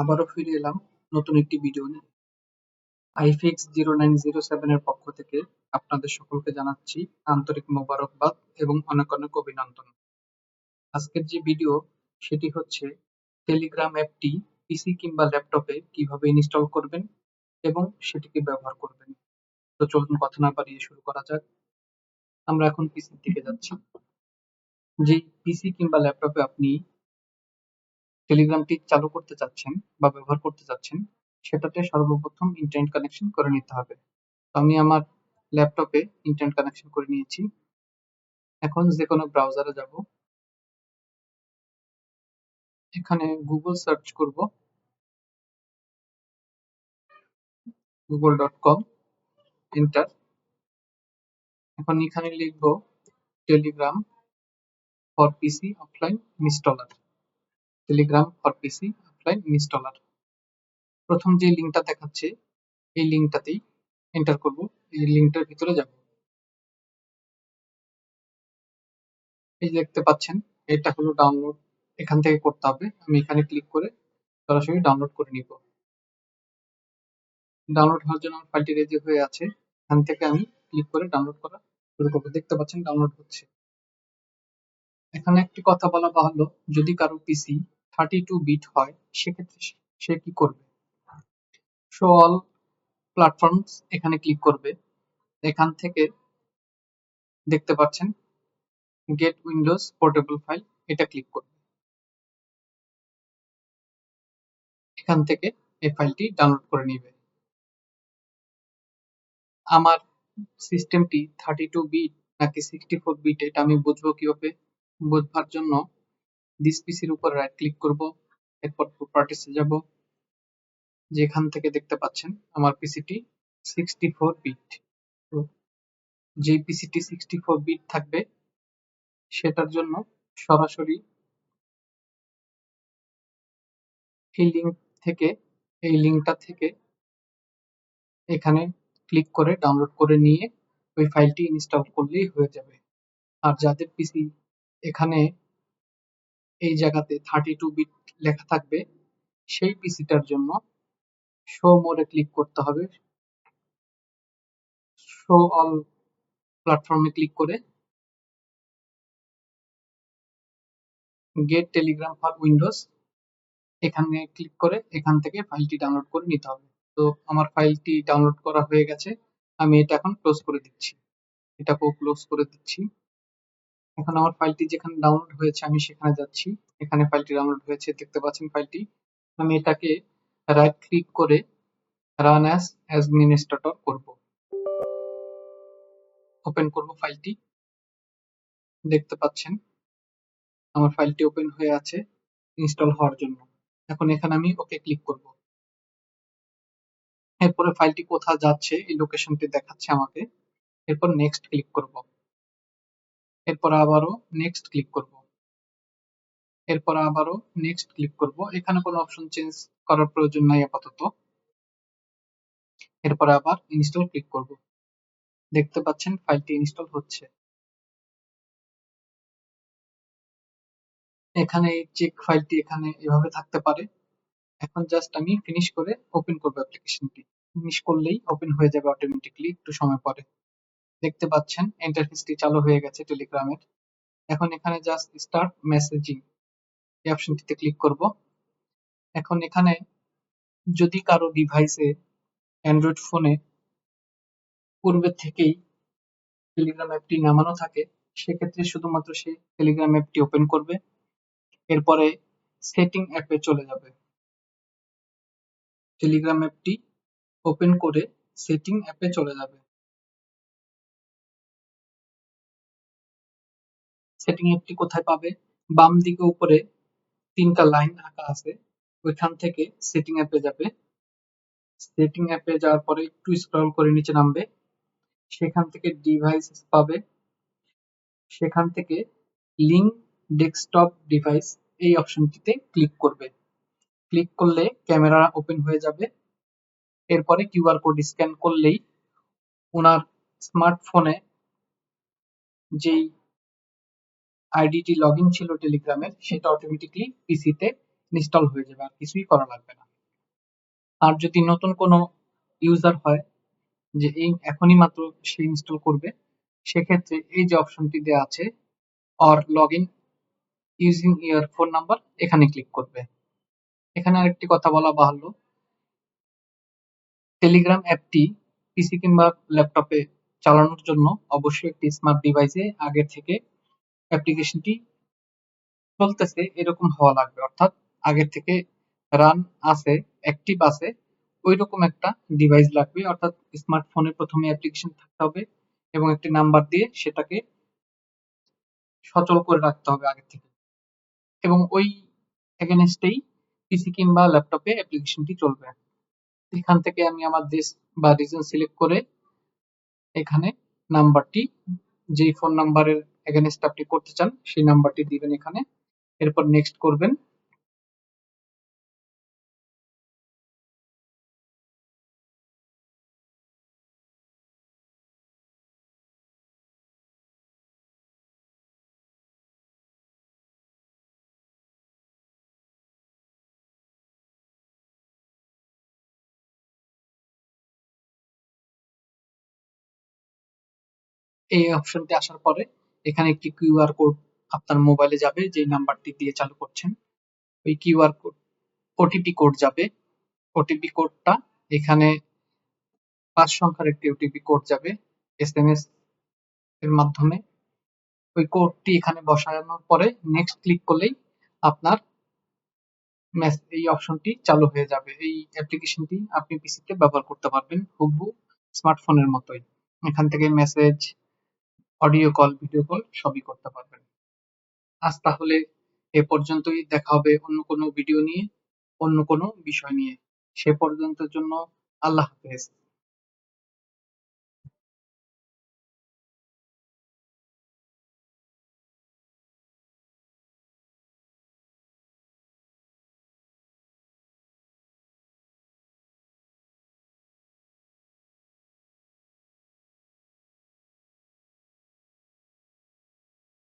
আবারও ফিরে এলাম নতুন একটি ভিডিও নিয়ে। আইফিক্স জিরো নাইন জিরো সেভেনের পক্ষ থেকে আপনাদের সকলকে জানাচ্ছি আন্তরিক মোবারকবাদ এবং অনেক অনেক অভিনন্দন। আজকের যে ভিডিও সেটি হচ্ছে টেলিগ্রাম অ্যাপটি পিসি কিংবা ল্যাপটপে কীভাবে ইনস্টল করবেন এবং সেটিকে ব্যবহার করবেন। তো চলুন কথা না বাড়িয়ে শুরু করা যাক। আমরা এখন পিসির দিকে যাচ্ছি। যে পিসি কিংবা ল্যাপটপে আপনি টেলিগ্রামটি চালু করতে চাচ্ছেন বা ব্যবহার করতে চাচ্ছেন, সেটাতে সর্বপ্রথম ইন্টারনেট কানেকশন করে নিতে হবে। তো আমি আমার ল্যাপটপে ইন্টারনেট কানেকশন করে নিয়েছি। এখন যে কোনো ব্রাউজারে যাব। এখানে গুগল সার্চ করব। গুগল ডট কম এন্টার এখন এখানে লিখব Telegram for PC offline installer Telegram for PC offline installer প্রথম যে লিঙ্কটা দেখাচ্ছে, এই লিঙ্কটাতেই এন্টার করব, এই লিঙ্কটার ভিতরে যাব। এই দেখতে পাচ্ছেন, এটা হলো ডাউনলোড এখান থেকে করতে হবে। আমি এখানে ক্লিক করে সরাসরি ডাউনলোড করে নিব। ডাউনলোড হওয়ার জন্য আমার ফাইলটি রেডি হয়ে আছে। এখান থেকে আমি ক্লিক করে ডাউনলোড করা শুরু করব। দেখতে পাচ্ছেন ডাউনলোড হচ্ছে। এখানে একটি কথা বলা বাহুল্য যদি কারও পিসি থার্টি টু বিট হয়, সেক্ষেত্রে সে কি করবে? শো অল প্ল্যাটফর্মস এখানে ক্লিক করবে। এখান থেকে দেখতে পাচ্ছেন গেট উইন্ডোজ পোর্টেবল ফাইল এটা ক্লিক করবে। এখান থেকে এই ফাইলটি ডাউনলোড করে নিবে। আমার সিস্টেমটি থার্টি টু বিট নাকি সিক্সটি ফোর বিট এটা আমি বুঝব কীভাবে? বুঝবার জন্য দিস পিসির উপর রাইট ক্লিক করব, এরপর প্রপার্টিসে যাব। যেখান থেকে দেখতে পাচ্ছেন, আমার পিসিটি সিক্সটি ফোর বিট যে পিসিটি সিক্সটি ফোর বিট থাকবে, সেটার জন্য সরাসরি এই লিঙ্ক থেকে, এই লিঙ্কটা থেকে এখানে ক্লিক করে ডাউনলোড করে নিয়ে ওই ফাইলটি ইনস্টল করলেই হয়ে যাবে। আর যাদের পিসি এখানে এই জায়গাতে থার্টি টু বিট লেখা থাকবে। সেই পিসিটার জন্য শো মোডে ক্লিক করতে হবে। শো অল প্ল্যাটফর্মে ক্লিক করে গেট টেলিগ্রাম ফর উইন্ডোজ এখানে ক্লিক করে এখান থেকে ফাইলটি ডাউনলোড করে নিতে হবে। তো আমার ফাইলটি ডাউনলোড করা হয়ে গেছে। আমি এটা এখন ক্লোজ করে দিচ্ছি। এটাকেও ক্লোজ করে দিচ্ছি। এখন আমার ফাইলটি যেখানে ডাউনলোড হয়েছে, আমি সেখানে যাচ্ছি। এখানে ফাইলটি ডাউনলোড হয়েছে, দেখতে পাচ্ছেন ফাইলটি আমি এটাকে রাইট ক্লিক করে রান অ্যাজ অ্যাডমিনিস্ট্রেটর করব। ওপেন করব ফাইলটি দেখতে পাচ্ছেন, আমার ফাইলটি ওপেন হয়ে আছে ইনস্টল হওয়ার জন্য। এখন এখানে আমি ওকে ক্লিক করব। এরপরে ফাইলটি কোথায় যাচ্ছে, এই লোকেশনটি দেখাচ্ছে আমাকে। এরপর নেক্সট ক্লিক করব। এরপর আবারও নেক্সট ক্লিক করব। এরপর আবারও নেক্সট ক্লিক করব। এখানে কোনো অপশন চেঞ্জ করার প্রয়োজন নাই আপাতত। এরপর আবার ইনস্টল ক্লিক করব। দেখতে পাচ্ছেন ফাইলটি ইনস্টল হচ্ছে। এখানে চেক ফাইলটি এখানে এভাবে থাকতে পারে। এখন জাস্ট আমি ফিনিশ করে ওপেন করব অ্যাপ্লিকেশনটি ফিনিশ করলেই ওপেন হয়ে যাবে অটোমেটিকলি একটু সময় পরে। দেখতে পাচ্ছেন ইন্টারফেসটি চালু হয়ে গেছে টেলিগ্রামের এখন এখানে জাস্ট স্টার্ট মেসেজিং এই অপশনটিতে ক্লিক করব। এখন এখানে যদি কারও ডিভাইসে অ্যান্ড্রয়েড ফোনে পূর্বে থেকেই টেলিগ্রাম অ্যাপটি নামানো থাকে, সেক্ষেত্রে শুধুমাত্র সে টেলিগ্রাম অ্যাপটি ওপেন করবে। এরপরে সেটিং অ্যাপে চলে যাবে। টেলিগ্রাম অ্যাপটি ওপেন করে সেটিং অ্যাপে চলে যাবে। সেটিং অ্যাপটি কোথায় পাবে? বাম দিকে উপরে তিনটা লাইন আঁকা আছে। ওইখান থেকে সেটিং অ্যাপে যাবে। সেটিং অ্যাপে যাওয়ার পরে একটু স্ক্রল করে নিচে নামবে। সেখান থেকে ডিভাইস পাবে। সেখান থেকে লিঙ্ক ডেস্কটপ ডিভাইস এই অপশনটিতে ক্লিক করবে। ক্লিক করলে ক্যামেরা ওপেন হয়ে যাবে। এরপরে কিউআর কোড স্ক্যান করলেই ওনার স্মার্টফোনে যেই আইডিটি লগ ছিল টেলিগ্রামের সেটা অটোমেটিকলি পিসিতে ইনস্টল হয়ে যাবে, আর কিছুই করা লাগবে না। আর যদি নতুন কোনো ইউজার হয়, যে এই এখনই মাত্র সে ইনস্টল করবে, সেক্ষেত্রে এই যে অপশনটি দেওয়া আছে or log in using your phone number এখানে ক্লিক করবে। এখানে আরেকটি কথা বলা বাহুল্য টেলিগ্রাম অ্যাপটি পিসি কিংবা ল্যাপটপে চালানোর জন্য অবশ্যই একটি স্মার্ট ডিভাইসে আগে থেকে অ্যাপ্লিকেশনটি চলতেছে এরকম হওয়া লাগবে। অর্থাৎ আগে থেকে রান আছে অ্যাক্টিভ আছে ওই রকম একটা ডিভাইস লাগবে। অর্থাৎ স্মার্টফোনে প্রথমে অ্যাপ্লিকেশন থাকতে হবে এবং একটি নাম্বার দিয়ে সেটাকে সচল করে রাখতে হবে আগে থেকে। এবং ওই এগেনস্টেই পিসি কিংবা ল্যাপটপে অ্যাপ্লিকেশনটি চলবে। এখান থেকে আমি আমার দেশ বা রিজন সিলেক্ট করে এখানে নাম্বারটি যেই ফোন নাম্বারের এগেনস্ট আপনি করতে চান, সেই নাম্বারটি দিবেন এখানে। এরপর নেক্সট করবেন। এই অপশনটি আসার পরে এখানে একটি কিউআর কোড আপনার মোবাইলে যাবে, যে নাম্বারটি দিয়ে চালু করছেন। ওই কিউআর কোড ওটিপি কোড যাবে। ওটিপি কোডটা এখানে পাঁচ সংখ্যার একটি ওটিপি কোড যাবে এস এম এস এর মাধ্যমে। ওই কোডটি এখানে বসানোর পরে নেক্সট ক্লিক করলেই আপনার এই অপশনটি চালু হয়ে যাবে। এই অ্যাপ্লিকেশনটি আপনি পিসিতে ব্যবহার করতে পারবেন হুবহু স্মার্টফোনের মতোই। এখান থেকে message audio call video call সবই করতে পারবেন। আজ তাহলে এ পর্যন্তই। দেখা হবে অন্য কোনো ভিডিও নিয়ে, অন্য কোনো বিষয় নিয়ে। সে পর্যন্তের জন্য আল্লাহ হাফেজ।